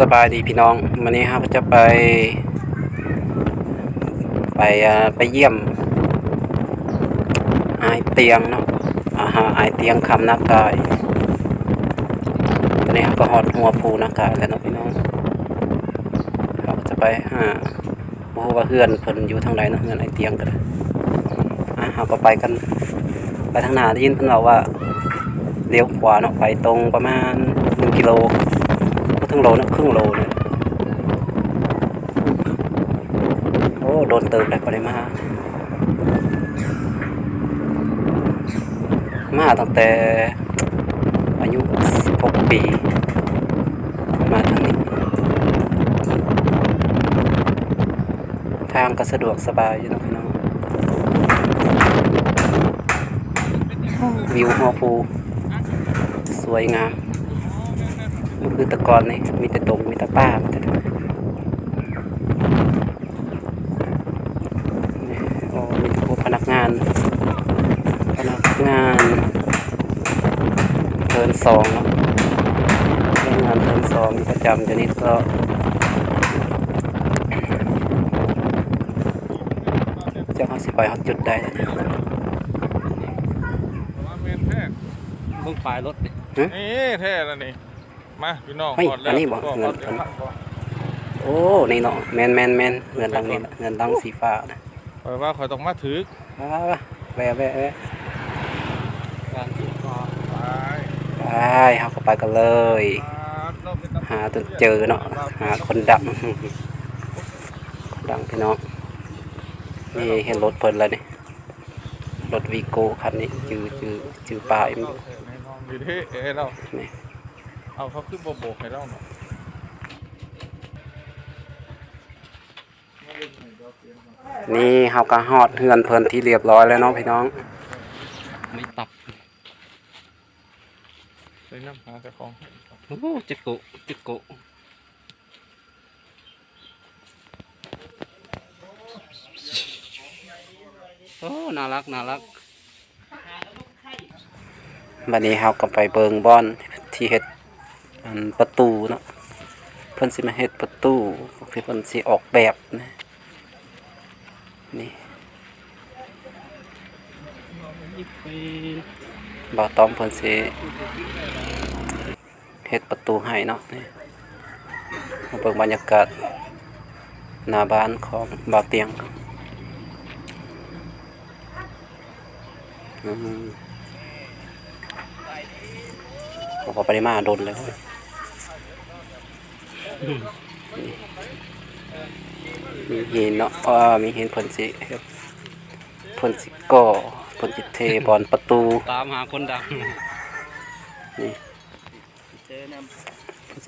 สบายดีพี่น้อง วันนี้ครับจะไป ไปไปเยี่ยมไอเตียงเนาะอาหาอเตียงคำนักกายตอนนี้ครับก็หอดหัวภูนักกายแล้วเนาะพี่น้องเราจะไปหาบฮูว่าเฮือนเพิ่นอยู่ทางไหนนะเฮือนไอเตียงกันอะเราก็ไปกัน ไปทางหน้าได้ยินเพิ่นบอกว่าเลี้ยวขวาเนาะไปตรงประมาณหนึ่งกิโลก็ถึงโลนะ รึ่งโลเนี่ย โอ้ โดนเติมได้ปริมามาตั้งแต่อายุ 16 ปี มาทางนี้ ทางก็สะดวกสบายอยู่นะพี่น้องวิวหัวภู สวยงาม คือแตะกอนนี่มีแต่ตรงมีแต่ป้ามีแต่โอ้มีพวกพนักงาน พนักงานเทิร์นสองเนาะพนักงานเทิร์นสองประจำเดี๋ยวนี้ก็จะเอาสิไปเอาจุดใดแล้วเนี่ยมาเมนแท้เบิ่งฝ่ายรถดินี่แท้แล้วนี่ มาพี่น้องเฮ้ยกดแล้วอันนี้บ่กดเงินกดเพิ่นกดกดโอ้นี่เนาะแมนแมนแมนเงินดังนี่ละเงินดังสีฟ้านะคอยว่าคอยต้องมาถือว้าวแวะแวะแวะการที่ก็ไปไปเอาเข้าไปกันเลยเราเป็นตำรวจหาจนเจอเนาะหาคนดังคนดังพี่น้องนี่เห็นรถเพิ่นแล้วนี่รถวีโก้คันนี้จือจือจือปลายมันอยู่ในห้องดีเท่เอ้เรานี่ เอาเขาขึ้นโบโบกให้เราหน่อยนี่เฮาก็ฮอดเฮือนเพิ่นที่เรียบร้อยแล้วเนาะพี่น้องไม่ตับใส่น้ำหาแต่ของโอ้โหจิกกุจิกกุโอ้น่ารักน่ารักบัดนี้เฮาก็ไปเบิงบอนที่เฮ็ด อันประตูเนาะเพิ่นสิมาเฮ็ดประตูเพิ่นสิออกแบบนะนี่นี่เป็นบ่าวตอมเพิ่นสิเฮ็ดประตูให้เนาะนี่มาเบิ่งบรรยากาศหน้าบ้านของบ่าวเตียงอืมผมก็ไปได้มาโดนเลย มีหินเนาะอ่ามีหินเพิ่นสิเฮ็ดเพิ่นสิก่อเพิ่นสิเทบอนประตู ตามหาคนดังนี่เจอน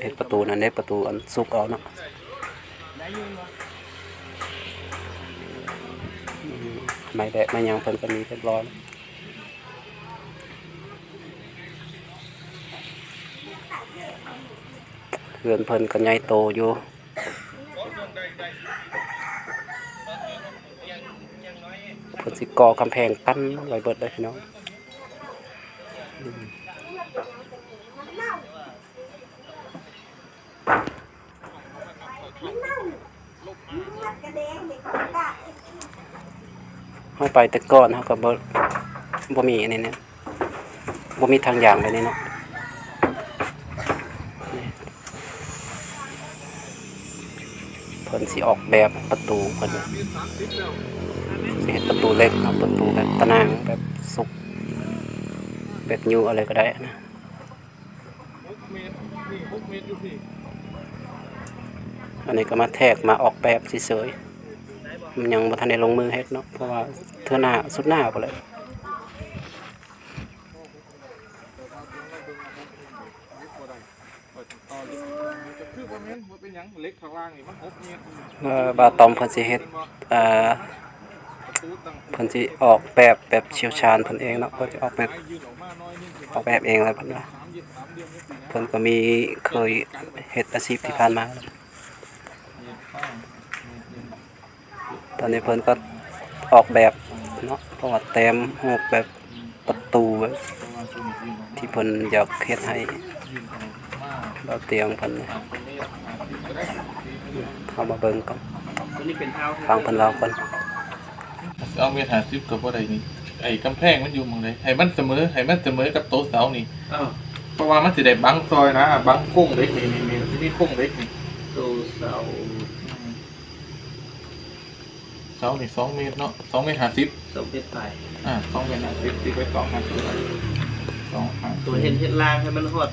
เฮ็ดประตูนั่นได้ประตูอันสุกเอาเนาะอืมไม่แดะไม่หยังเพิ่นก็มีเรียบร้อยแล้ว เพื่อนเพิ่นก็ใหญ่โตอยู่เพิ่นสิก่อกำแพงกั้นไว้เบิดเลยพี่น้องเข้าไปแต่ก่อนเขาก็บ่บ่มีอันนี้เนี่ยบ่มีทางอย่างแบบนี้เนาะนี่เพิ่น สิออกแบบประตูเพิ่นสิเฮ็ดประตูเล็กเนาประตูแบบตะนางแบบสุกแบบยูอะไรก็ได้นะอันนี้ก็มาแทกมาออกแบบเฉยๆมันยังบ่ทันได้ลงมือเฮ็ดเนาะเพราะว่าเทื่อหน้าสุดหน้าไปเลย คอยต่ออยู่จะคือบ่แม่นบ่เป็นหยัง เอ่อบาตอมเพิ่นสิเฮ็ดเอ่อประตูตั้งเพิ่นสิออกแบบแบบเชี่ยวชาญเพิ่นเองเนาะเพิ่นสิออกแบบออกแบบเองแล้วเพิ่นว่าเดือนะเพิ่นก็มีเคยเฮ็ดอาชีพที่ผ่านมาตอนนี้เพิ่นก็ออกแบบเนาะเพราะว่าแต้มรูปแบบประตูที่เพิ่นอยากเฮ็ดให้เราเตียงเพิ่น เข้ามาเบิ่งก่อนตัวนี้เป็นเท้าฟังเพิ่นเว้าก่อนเอาเมตรหาสิบกับว่าใดนี่ไอ้กำแพงมันอยู่หมองไหนให้มันเสมอให้มันเสมอกับโต๊ะเสานี่อ้าวเพราะว่ามันสิได้บังซอยนะบังโค้งเล็กนี่นี่นี่มันสิมีโค้งเล็กนี่ตัวเสาเสานี่สองเมตรเนาะสองเมตรห้าสิบสมเพชรไปอ่าสองเมตรห้าสิบตีไปสองห้าสิบสองห้าตัวเห็นเห็ดล่างให้มันหด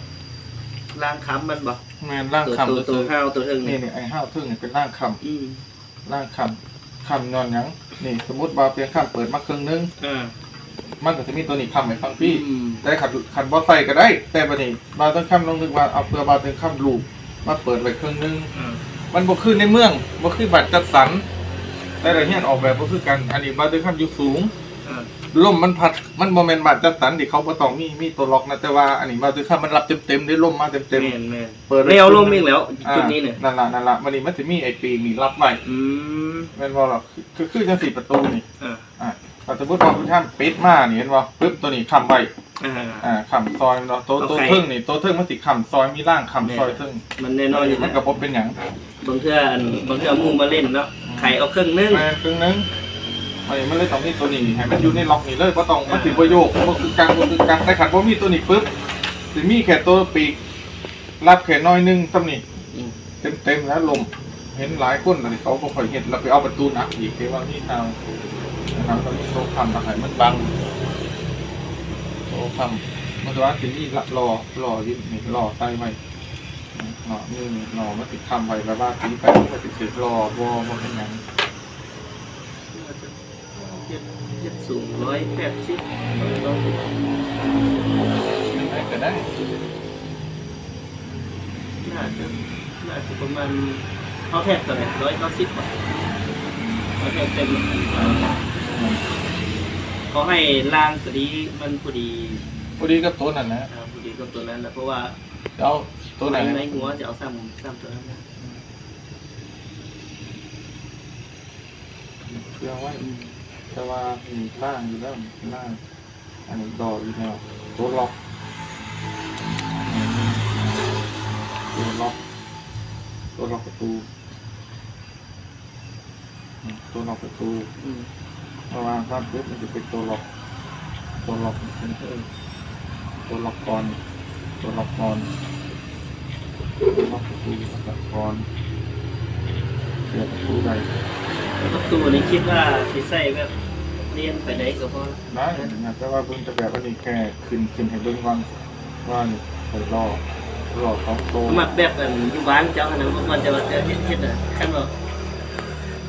ล่างค้ำมันบ่ แมนร่างตัวคำตัวตัวห้าวตัวเทิงนี่นี่นี่ไอ้ห้าวทึ่งนี่เป็นร่างคอืมำร่างคำคำนอนหยังนี่ สมมติว่าเป็นคำเปิดมาครึ่งนึงอ่ามันก็จะมีตัวนี้คำไว้ฟังพี่ อืมแต่ขัดขัดบอใส่ก็ได้ แต่บัดนี้บาต้องคำลงนึกว่าเอาเพื่อบาเป็นคำลูกมาเปิดไว้ครึ่งนึง อ่ามันบ่คือในเมืองบ่คือบัตรจัดสรรแต่ละเฮียนออกแบบบ่คือกันอันนี้บาด้วยคำอยู่สูง อ่า ลมมันพัดมันบ่แม่นบัตรจัดสรรที่เขาบ่ต้องมีมีตัวล็อกนะแต่ว่าอันนี้บาด้วยคำมันรับเต็มๆได้ลมมาเต็มแม่นแม่นๆเปิดไว้แนวลมอีกแล้วอ่าจุดนี้เนี่ยนั่นล่ะนั่นล่ะมันนี่มันสิมีไอ้ปีกนี่รับไว้อืมแม่นบ่ล่ะคือคือจังสี่ประตูนี่อ่าอ่าถ้าสมมุติว่าผู้ท่านปิดมานี่เห็นบ่ปึ๊บตัวนี้ค้ำไว้ อ่า อ่าค้ำซอยเนาะตัวตัวโอเคเทิงนี่ตัวเทิงมันสิค้ำซอยมีร่างค้ำซอยเทิงมันแน่นอนอยู่มันะนก็บ่เป็นหยังบางเทื่ออันบางเทื่อหมูมาเล่นเนาะไข่เอาครึ่งนึงแม่นครึ่งนึง มันมันเลยต้องมีตัวนี้ให้มันอยู่ในล็อกนี่เลยบ่ต้องมันสิบ่โยกบ่คือกลางบ่คือกลางแต่ขัดบ่มีตัวนี้ปึ๊บสิมีแค่ตัวปีกรับแค่น้อยนึงซ้ำนี่อืมเต็มๆแล้วลมเห็นหลายคนอันนี้เขาบ่ค่อยเห็นแล้วไปเอาประตูหนักอีกที่ว่านี่ทางนะครับตอนนี้โต๊ะคำตะไคร้มันบังโต๊ะคำมันจะว่าสิมีละรอรอยิ่นี่รอใส่ไว้รอนี่นี่รอมันติดคำไว้แล้วว่าตีไปมันก็ติดเสร็จรอวอบ่เป็นหยัง เฮ็ดเฮ็ด สูงร้อยแปดสิบลองดูได้ก็ได้น่าจะน่าจะประมาณเขาแทบตัวไหนร้อยเก้าสิบกว่าเขาแทบเต็มเขาให้ล่างตัวนี้มันพอดีพอดีกับตัวนั้นนะพอดีกับตัวนั้นแหละเพราะว่าเอาตัวไหนในหัวจะเอาซ้ำซ้ำตัวนั้นนะเพื่อไว้ แต่ว่ามีล่างอยู่แล้วล่างอันนี้ดอกอยู่แล้วตัวล็อกตัวล็อกตัวล็อกประตูตัวล็อกประตูเพราะว่าถ้าปุ๊บมันจะเป็นตัวล็อกตัวล็อกเซนเตอร์ตัวล็อกกอนตัวล็อกกอนตัวล็อกประตูกับกอนเสียประตูใดแล้ว ประตูนี้คิดว่าสิใส่แบบเรียนไปไหนก็พอได้นะแต่ว่าเพิ่งจะแบบว่านี่แค่ขึ้นขึ้นให้เบิ่งก่อนว่านี่ไปรอรอของโตสมัครแบบกันอยู่บ้านเจ้าขนาดว่ามันจะว่าเฮ็ดเฮ็ดอะคันว่า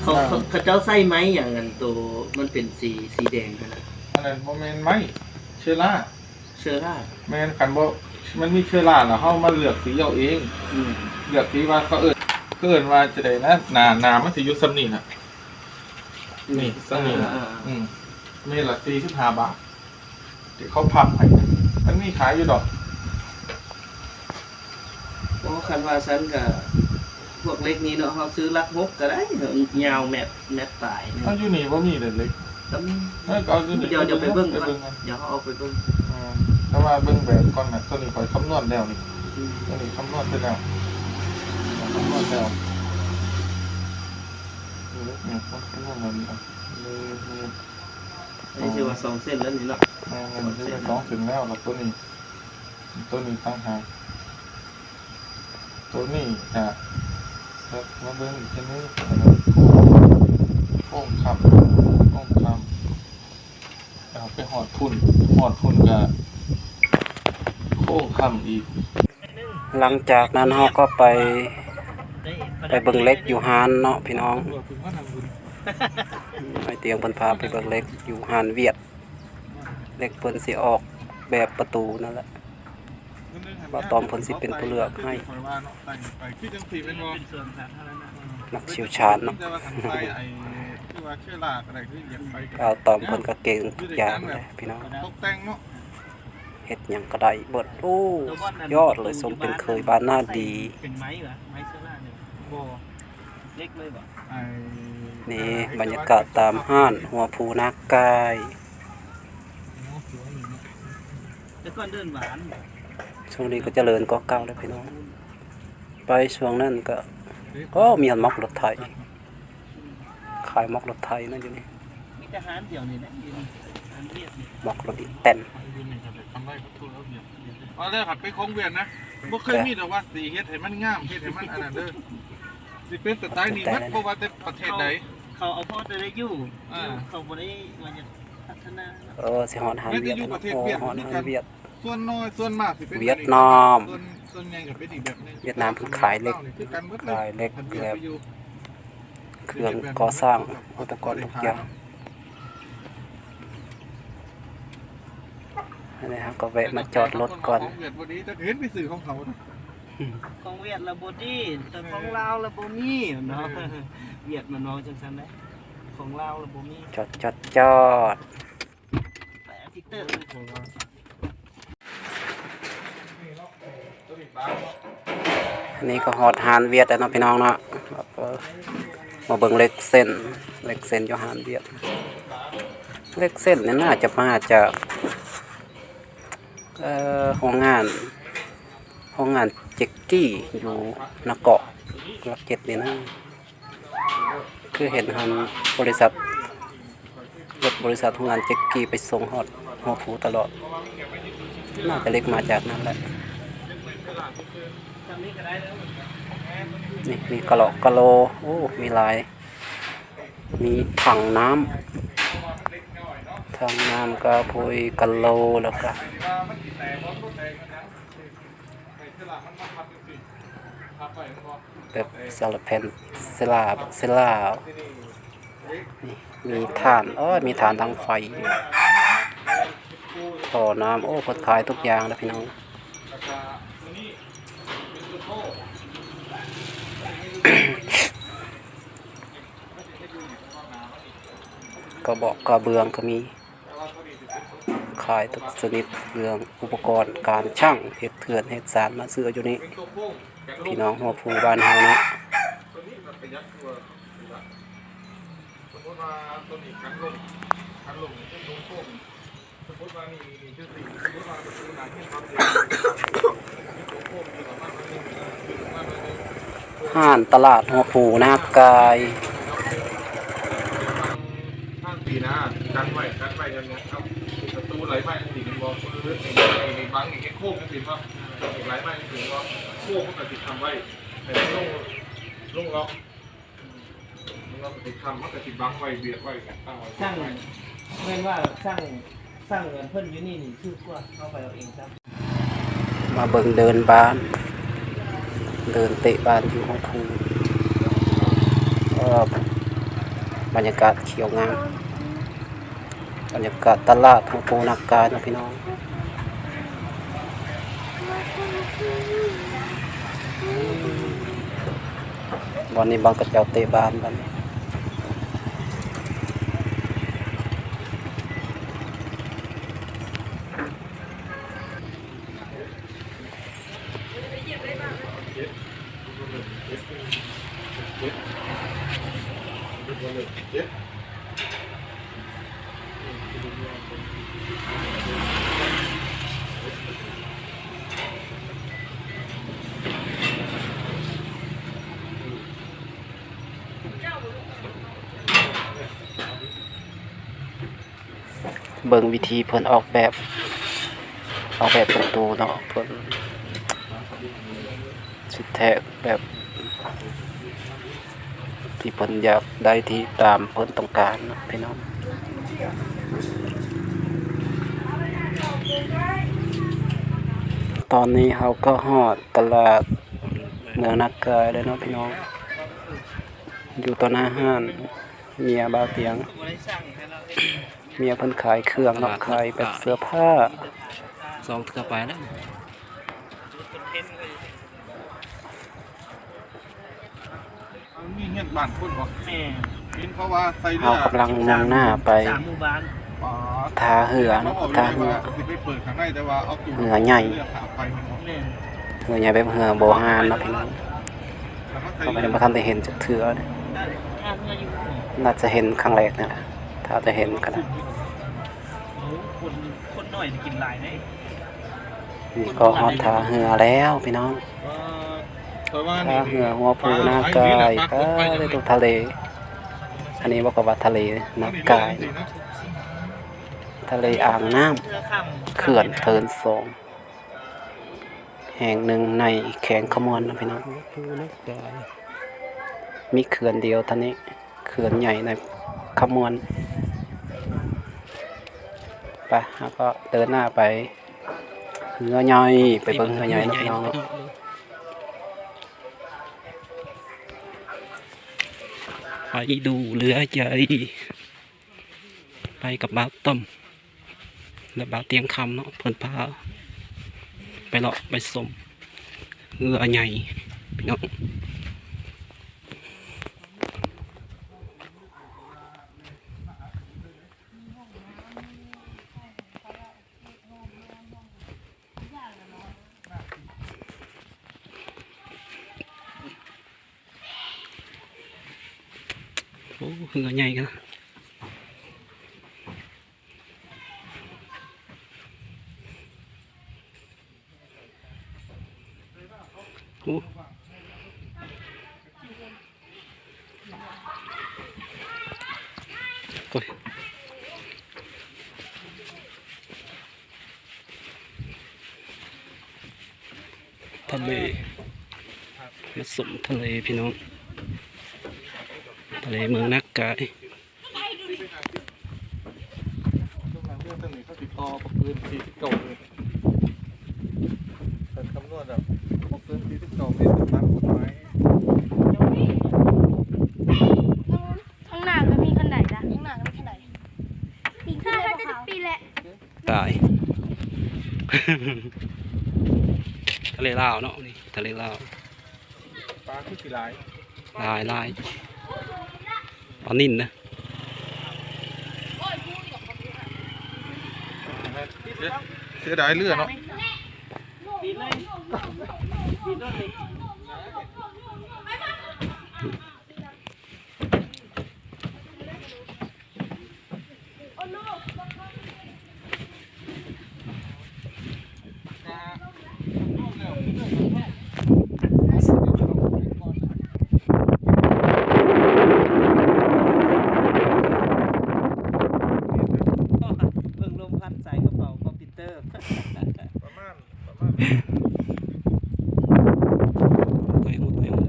เขาเขาเขาเจ้าใส่ไม้อย่างนั้นตัวมันเป็นสีสีแดงขนาดอันนั้นโมเมนต์ไหมเชื้อราเชื้อราแมนขันบ่มันมีเชื้อราแล้วเฮามาเลือกสีเอาเองเลือกสีว่าเขาเอิ้นเขาเอิ้นว่าจะได้นะหนาหนามันสิอยู่ซ้ำนี่น่ะ นี่ซ้ำนี่น่ะอ่า อืมเมตรละ45บาทเดี๋ยวเขาพับให้มันมีขายอยู่ดอกเพราะคันว่าฉันก็พวกเล็กนี้เนาะเขาซื้อลักฮกก็ได้เนาะยาวแมทแมทปลายถ้าอยู่นี่บ่มีเลยเล็กแล้วเอ้ยก็เอาอยู่นี่เดี๋ยวเดี๋ยวไปเบิ่งไปก่อนเบิ่งกันเดี๋ยวเขาเอาไปเบิ่งอืมแต่ว่าเบิ่งแบบก่อนน่ะตัวนี้ข่อยคำนวณแล้วนี่ อืมตัวนี้คำนวณไปแล้วคำนวณแล้ว นี่เนี่ยคำนวณแล้วนี่อะนี่นี่อันนี้ชื่อว่าสองเส้นแล้วนี่เนาะแม่เงินที่เป็นสองถึงแล้วแล้วตัวนี้ ตัวนี้ตั้งหากตัวนี้จะจะมาเบิ่งอีกทีนี้โค้งคำโค้งคำเอาไปหอดทุนหอดทุนกับโค้งคำอีก หลังจากนั้นเฮาก็ไป ไปเบิ่งเล็กอยู่ฮานเนาะพี่น้องไอเตียงเพิ่นพาไปเบิ่งเล็กอยู่ฮานเวียด เล็กเพิ่นสิออกแบบประตูนั่นแหละว่าตอมเพิ่นสิเป็นผู้เลือกให้ไปคือจังสีเป็นบ่เป็นส่วนสาธารณะนักเชี่ยวชาญเนาะแต่ว่าคันไปไอ้ที่ว่าเชื้อราอะไรที่เหยียบไปก็เอาตอมเพิ่นก็เก่งทุกอย่างเลยพี่น้องตกแต่งเนาะเฮ็ดหยังก็ได้เบิดโอ้ยอดเลยสมเป็นเคยบ้านหน้าดีเป็นไม้เหรอไม้เชื้อราเนี่ย บ่เล็กเลยบ่ไอ้นี่บรรยากาศตามห้านหัวภูนากายแล้วก็เดินหวานช่วงนี้ก็เจริญก็เก่าแล้วพี่น้อง ไปช่วงนั้นก็ก็มีอันม็อกรถไทย ขายม็อกรถไทยนั่นอยู่นี่มีทหารเดียวนี่นะอยู่นี่ทหารเวียดนี่ม็อกรถอีแตนทำไรประตูแล้วเบียดเอาเลยผัดไปคงเวียนนะบ่เคยมีแต่ว่าสีเฮ็ดให้มันงามเฮ็ดให้มันอันนั้นเด้อ สิเป็นสไตล์นี้มันบ่ว่าแต่ประเทศใด เขาเอาพ่อจะได้อยู่อ่า เขาบ่ได้ว่าจะพัฒนาเออสิฮอดอาหารเวียดนะโอ้ฮอดอาหารเวียด ส่วนน้อยส่วนมากสิเป็นเวียดนาม ส่วนส่วนใหญ่ก็เป็นอีกแบบหนึงเวียดนามเพิ่นขายเหล็ก คือกันหมดขายเหล็กคันเวียดแล้วไปอยู่เครื่องก่อสร้างอุปกรณ์ทุกอย่างอันนี้ครับก็แวะมาจอดรถก่อนของเวียดบ่ดีแต่เห็นไปสื่อของเขานะ ของเวียดระบบดีแต่ของลาวระบบมีเนาะเออเวียดมันน้องจังซั่นได้ของลาวระบบมีจอดจอดจอดแต่ทิกเตอร์ของเราตัวนี้บ้านเนาะอันนี้ก็ฮอดฮานเวียดแล้วเนาะพี่น้องเนาะครับเออมาเบิ่งเล็กเส้นเล็กเส้นอยู่ฮานเวียดเล็กเส้นเนี่ยน่าจะมาจากเอ่อโรงงาน โรงงานเจ็กกี้อยู่นาเกาะลักเจ็ดนี่นะ คือเห็นฮันบริษัทรถบริษัทโรงงานเจ็กกี้ไปส่งฮอดหัวผูตลอด น่าจะเล็กมาจากนั้นแหละ นี่มีกะโหลกกะโล โอ้ มีหลาย มีถังน้ำถังน้ำกระพุยกะโลแล้วก็ แบบซาลาเพนเซลาเซลานี่มีฐานอ้อมีฐานทางไฟต่อน้ำโอ้คนขายทุกอย่างนะพี่น้องแล้วก็ตัวนี้เป็นตัวโต้มันสิเฮ็ดอยู่นี่ข้างหน้ามันนี่ก็บอกกระเบืองก็มี ขายทุกชนิดเรื่องอุปกรณ์การช่างเห็ดเถื่อนเห็ดสารมาซื้ออยู่นี่ พี่น้องหัวผูบ้านเฮาเนาะตัวนี้มันประหยัดกว่าสมมติว่าตัวนี้กันลมกันลมนี่เป็นตัวโค้งสมมติว่านี่นี่นี่คือสี่สมมติว่าประตูหน้าที่ทำเนี่ยตัวโค้งอยู่ประมาณนี้ประมาณนี้ห้านตลาดหัวผูนากายข้างปีนะกันไว้กันไว้กันนะครับประตูไหลไม้สีนึงบอกคือในในบังนี่แค่โค้งนั่นสิครับ ไหลไม้ถึงว่าโค้งมันก็ติดทำไว้แต่ลงลงล็อกลงล็อกติดทำมันก็ติดบังไว้เบียดไว้ตั้งไว้สร้างแม่นว่าสร้างสร้างเงินเพิ่นอยู่นี่นี่คือกว่าเข้าไปเอาเองครับมาเบิ่งเดินบ้าน เดินเตะบ้านอยู่หัวผูก็บรรยากาศเขียวงามบรรยากาศตลาดหัวผูนากายนะพี่น้อง วันนี้บางกระเจ้าเตะบ้านบัดน เจ็ด เบิ่งวิธีเพิ่นออกแบบออกแบบประตูเนาะเพิ่นสิแทกแบบที่เพิ่นอยากได้ที่ตามเพิ่นต้องการเนาะพี่น้องตอนนี้เราก็ฮอดตลาดเมืองนักกายแล้วเนาะพี่น้อง อยู่ต่อหน้าห้านเมียบ้าเตียง บ่ได้สร้างให้เราเองเมียเพิ่นขายเครื่องเนาะขายแบบเสื้อผ้าสองต่อไปแล้วจุดเป็นเพ้นเลยมันมีเงี้ยบ้านคนบอกแม่เห็นเขาว่าใส่เรืเราอกำลังมุ่งหน้าไปสามหมู่บ้านป๋าทาเหือเนาะเขาบอกทาเลยเหือว่าสิไปเปิดข้างในแต่ว่าเอาตู้เหือใหญ่เรือขาไปมันบอกแม่เหือใหญ่แบบเหือโบฮานเนาะพี่น้องแล้วก็ใส่เขาไม่ได้มาทันได้เห็นจักเถือเด้ได้อ่านเงินอยู่นี่น่าจะเห็นครั้งแรกนี่แหละ ถ้าจะเห็นก็ได้โอ้คนคนหน่อยจะกินหลายได้นี่ก็ฮอดทาเหือแล้วพี่น้องเออเพราะว่าถ้าเหือหัวภูนากายก็ได้ตรงทะเล อันนี้บอกว่าทะเลนากาย ทะเลอ่างน้ำเขื่อนเทินสองแห่งหนึ่งในแขงขมวนนะพี่น้องภูนักกายมีเขื่อนเดียวท่านี้ เขื่อนใหญ่ในขมวน ไปแล้วก็เดินหน้าไปเหือใหญ่ไปเบิ่งเหือใหญ่นะพี่น้องเนาะไปดูเรือใหญ่ไปกับบ้าวต้มและบ้าวเตียงคำเนาะเพิ่นพาไปเลาะไปสมเรือใหญ่พี่น้อง โอ้เรือใหญ่กันโอ้โอ้ย ทะเลผสมทะเลพี่น้อง ทะเลเมืองนักกาย ช่วงหลังเรื่องตั้งนี้เขาติดต่อประคืนสี่สิบเก้าเลยเป็นคำนวณแบบประคืนสี่สิบเก้าเมตรตามกฎหมาย ข้างหน้าก็มีคันไหนนะข้างหน้าก็มีคันไหนปีข้าเขาจะปีแหละ ตาย ทะเลลาวเนาะนี่ทะเลลาวปลาคือกี่หลายลายลายปลานิ่นนะเสียดายเรือเนาะ ปีเลยปีเลย เบิ่งลมพัดใส่กระเป๋าคอมพิวเตอร์ ประมาณ ประมาณไปหมดไปหมด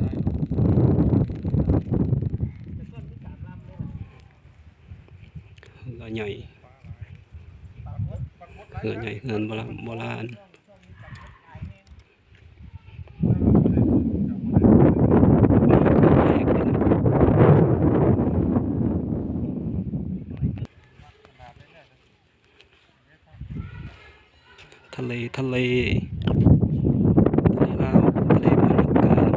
เรือใหญ่เรือใหญ่เรือนโบราณโบราณทะเลทะเลทะเลลาวทะเลเมืองนักการ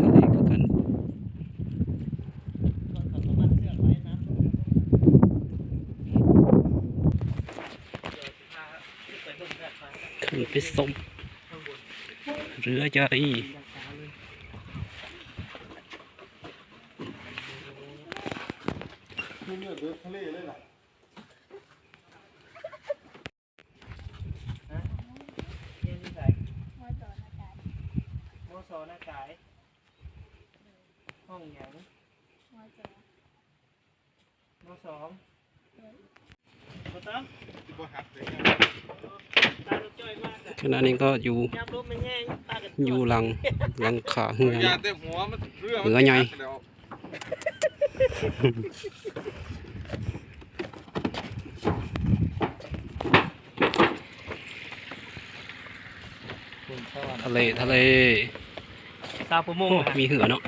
ทะเลคือกัน ขึ้น ไปส่งเรือใหญ่โซหน้ากายห้องหยังมสองโมสองตาลูกจ้อยมากอะ ขณะนี้ก็อยู่ยามลมมันแห้งตากันอยู่หลังหลังขาเหืออยาแต่หัวมันเรือเรือใหญ่เดี๋ยวทะเลทะเลตาประมโอ้งอะมีเหือเนาะ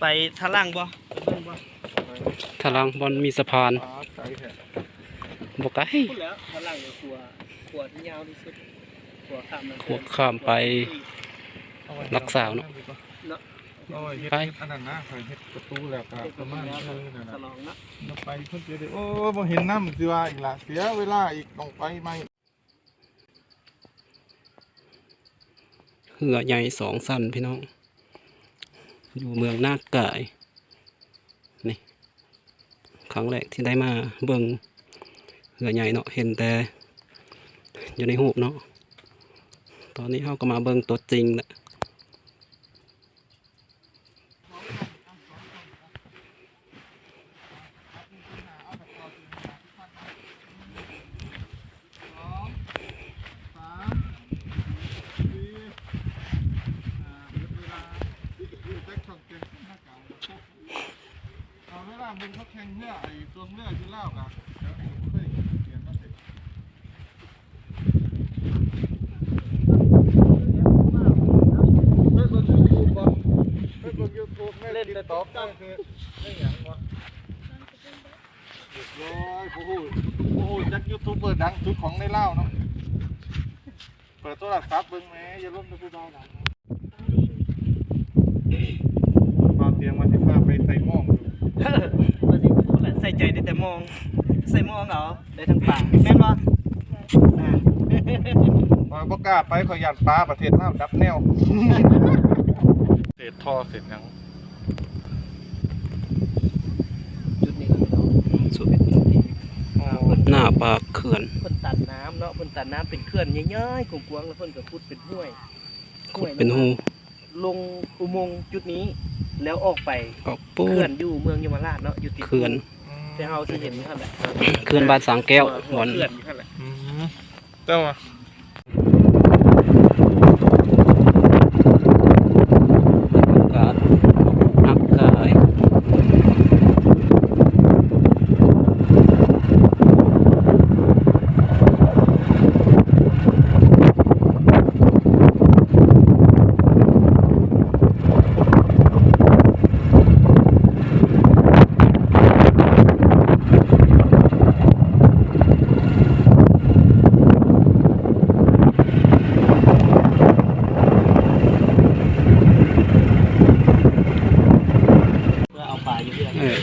ไปทะลังบ่ไปเบิ่งบ่ ทะลังบอลมีสะพานปลาไก่แท้บกไกลพูดแล้วทะลังกับขัวขัวที่ยาวที่สุดขัวข้ามมันขัวข้ามไปเอาไว้รักษาเนาะเนาะเอาไว้เฮ็ดไปอันนั้นนะเคยเฮ็ดประตูแล้วก็ประมาณนี้เลยนั่นทะน่ะลองนะเราไปเพิ่นเจอได้โอ้บ่เห็นน้ำสิว่าอีกละเสียเวลาอีกต้องไปใหม่เหือใหญ่สองสั้นพี่น้อง อยู่เมืองนากกายนี่ ครั้งแรกที่ได้มาเบิ่งเหือใหญ่เนาะเห็นแต่อยู่ในหูเนาะตอนนี้เขาก็มาเบิ่งตัวจริงแล้วเอาเวลามึงเขาแข่งเรือไอ้ตัวเรือที่เล่ากันเดี๋ยวให้ผมเคยเขียนมาสิเล่นบนยูทูบบ่เล่นบนยูทูบเล่นติ๊กต็อกได้คือไม่หยังวะเรียบร้อยโอ้โหโอ้โหจักยูทูบเบอร์ดังสุดของในเล่าวเนาะเปิดโทรศัพท์เบิ่งแหมอย่าล้มนะผู้บ่าวหลังบ่าวเตียงวันที่พาไปใส่หม้อง อยู่ว่าสิพูดแหละใส่ใจได้แต่มอง ใส่มองเหรอได้ทั้งปากแม่นบ่าบอยบ่กล้าไปขอยยานปลาประเทศลาวดับแนวเศษท่อเศษหยังจุดนี้ก็ไม่รู้สุดหน้าปากเขื่อนเพิ่นตัดน้ำเนาะเพิ่นตัดน้ำเป็นเขื่อนใหญ่ๆกว้างๆแล้วเพิ่นก็ขุดเป็นห้วยขุดเป็นหูลงอุโมงค์จุดนี้ แล้วออกไปออกปูเขื่อนนอยู่เมืองยมราชเนาะอยู่ติดเขื่อนแต่เฮาสิเห็นนั่นแหละเขื่อนบ้านสางแก้วหัหวนเขื่อนอยู่นั่นแหละ อืมแต่ว่าอากาศอากาศเพื่อเอาปลาอยู่เพื่อน เออ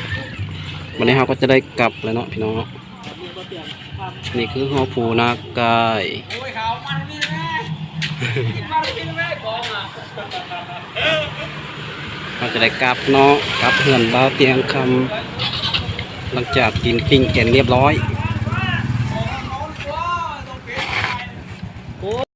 วันนี้เราก็ จะได้กลับแล้วเนาะพี่น้องนี่ก็เตรียมภาพนี่คือหอผูนากายโอ้ยขาวมาทางนี้แม่กินมาทางนี้แม่กองอะเราจะได้กลับเนาะกลับเหือนบ้าวเตียงคำหลังจากกินปิ้งแกงเรียบร้อย